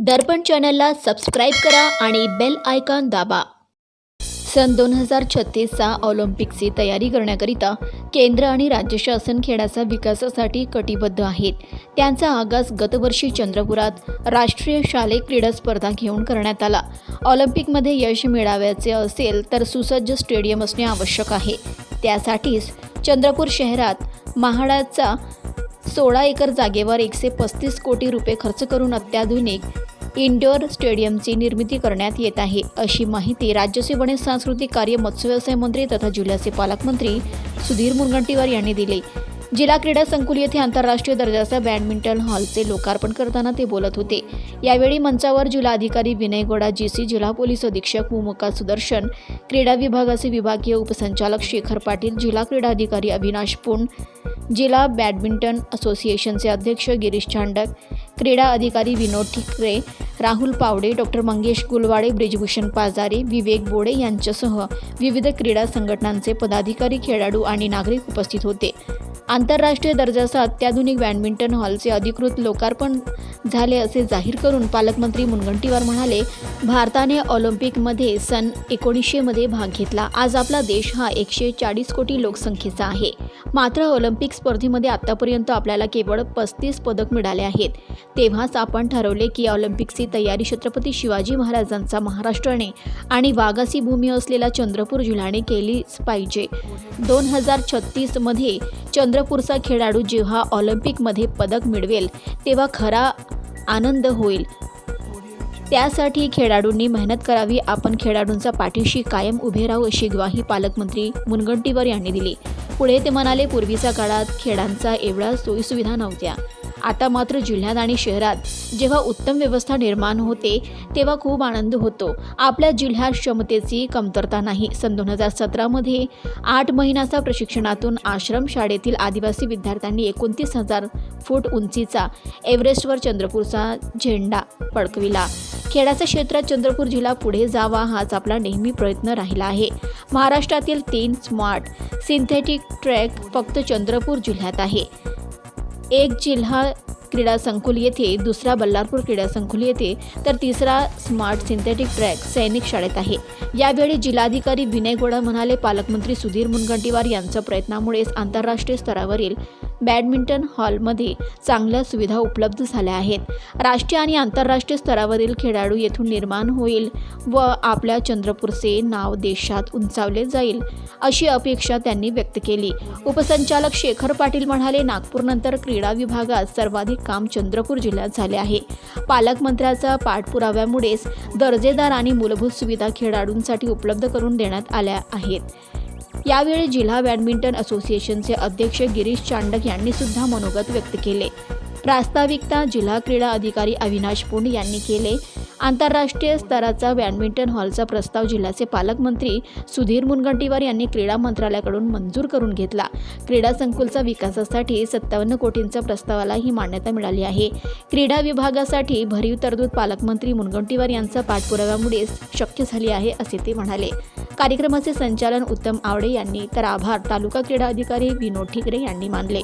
दर्पण चॅनलला सबस्क्राईब करा आणि बेल आयकॉन दाबा. सन दोन हजार छत्तीसचा ऑलिम्पिकची तयारी करण्याकरिता केंद्र आणि राज्य शासन खेळाचा विकासासाठी कटिबद्ध आहेत. त्यांचा आगाज गतवर्षी चंद्रपुरात राष्ट्रीय शालेय क्रीडा स्पर्धा घेऊन करण्यात आला. ऑलिम्पिकमध्ये यश मिळावायचे असेल तर सुसज्ज स्टेडियम असणे आवश्यक आहे. त्यासाठीच चंद्रपूर शहरात महाडाचा सोळा एकर जागेवर एकशे पस्तीस कोटी रुपये खर्च करून अत्याधुनिक इंडोअर स्टेडियमची निर्मिती करण्यात येत आहे. अशी माहिती राज्याचे वने सांस्कृतिक कार्य मत्स्य व्यवसाय मंत्री तथा जिल्ह्याचे पालकमंत्री सुधीर मुनगंटीवार यांनी दिले. जिल्हा क्रीडा संकुल येथे आंतरराष्ट्रीय दर्जाच्या बॅडमिंटन हॉलचे लोकार्पण करताना ते बोलत होते. यावेळी मंचावर जिल्हाधिकारी विनय गोडा जीसी जिल्हा पोलीस अधीक्षक मुमुका सुदर्शन क्रीडा विभागाचे विभागीय उपसंचालक शेखर पाटील जिल्हा क्रीडा अधिकारी अविनाश पुण जिल्हा बॅडमिंटन असोसिएशनचे अध्यक्ष गिरीश चांडक क्रीडा अधिकारी विनोद ठिकरे राहुल पावडे डॉक्टर मंगेश गुलवाडे ब्रिजभूषण पाजारे विवेक बोडे यांच्यासह विविध क्रीडा संघटनांचे पदाधिकारी खेळाडू आणि नागरिक उपस्थित होते. आंतरराष्ट्रीय दर्जाचा अत्याधुनिक बॅडमिंटन हॉलचे अधिकृत लोकार्पण झाले असे जाहीर करून पालकमंत्री मुनगंटीवार म्हणाले भारताने ऑलिम्पिकमध्ये सन एकोणीसशेमध्ये भाग घेतला. आज आपला देश हा एकशे चाळीस कोटी लोकसंख्येचा आहे. मात्र ऑलिम्पिक स्पर्धेमध्ये आतापर्यंत आपल्याला केवळ पस्तीस पदक मिळाले आहेत. तेव्हाच आपण ठरवले की ऑलिम्पिकची तयारी छत्रपती शिवाजी महाराजांचा महाराष्ट्राने आणि वाघासी भूमी असलेला चंद्रपूर जिल्ह्याने केलीच पाहिजे. दोन हजार छत्तीसमध्ये चंद्र चंद्रपूरचा खेळाडू जेव्हा ऑलिम्पिकमध्ये पदक मिळवेल तेव्हा खरा आनंद होईल. त्यासाठी खेळाडूंनी मेहनत करावी. आपण खेळाडूंचा पाठीशी कायम उभे राहू अशी ग्वाही पालकमंत्री मुनगंटीवार यांनी दिली. पुढे ते म्हणाले पूर्वीच्या काळात खेळांचा एवढा सोयीसुविधा नव्हत्या. आता मात्र जिल्ह्यात आणि शहरात जेव्हा उत्तम व्यवस्था निर्माण होते तेव्हा खूप आनंद होतो. आपल्या जिल्ह्यात क्षमतेची कमतरता नाही. सन दोन हजार सतरामध्ये आठ महिन्याचा प्रशिक्षणातून आश्रम शाळेतील आदिवासी विद्यार्थ्यांनी एकोणतीस हजार फूट उंचीचा एव्हरेस्टवर चंद्रपूरचा झेंडा फडकविला. खेळाच्या क्षेत्रात चंद्रपूर जिल्हा पुढे जावा हाच आपला नेहमी प्रयत्न राहिला आहे. महाराष्ट्रातील तीन स्मार्ट सिंथेटिक ट्रॅक फक्त चंद्रपूर जिल्ह्यात आहे. एक जिल्हा क्रीडा संकुल येथे दुसरा बल्लारपूर क्रीडा संकुल येथे तर तिसरा स्मार्ट सिंथेटिक ट्रॅक सैनिक शाळेत आहे. यावेळी जिल्हाधिकारी विनय गोडा म्हणाले पालकमंत्री सुधीर मुनगंटीवार यांच्या प्रयत्नामुळेच आंतरराष्ट्रीय स्तरावरील बॅडमिंटन हॉलमध्ये चांगल्या सुविधा उपलब्ध झाल्या आहेत. राष्ट्रीय आणि आंतरराष्ट्रीय स्तरावरील खेळाडू येथून निर्माण होईल व आपल्या चंद्रपूरचे नाव देशात उंचावले जाईल अशी अपेक्षा त्यांनी व्यक्त केली. उपसंचालक शेखर पाटील म्हणाले नागपूरनंतर क्रीडा विभागात सर्वाधिक काम चंद्रपूर जिल्ह्यात झाले आहे. पालकमंत्र्याचा पाठपुराव्यामुळेच दर्जेदार आणि मूलभूत सुविधा खेळाडूंसाठी उपलब्ध करून देण्यात आल्या आहेत. यावेळी जिल्हा बॅडमिंटन असोसिएशनचे अध्यक्ष गिरीश चांडक यांनी सुद्धा मनोगत व्यक्त केले. प्रास्ताविकता जिल्हा क्रीडा अधिकारी अविनाश पुंड यांनी केले. आंतरराष्ट्रीय स्तराचा बॅडमिंटन हॉलचा प्रस्ताव जिल्ह्याचे पालकमंत्री सुधीर मुनगंटीवार यांनी क्रीडा मंत्रालयाकडून मंजूर करून घेतला. क्रीडा संकुलचा विकासासाठी सत्तावन्न कोटींच्या प्रस्तावाला ही मान्यता मिळाली आहे. क्रीडा विभागासाठी भरीव तरतूद पालकमंत्री मुनगंटीवार यांचा पाठपुराव्यामुळे शक्य झाली आहे असे ते म्हणाले. कार्यक्रमाचे संचालन उत्तम आवडे यांनी तर आभार तालुका क्रीडा अधिकारी विनोद ठिकरे यांनी मानले.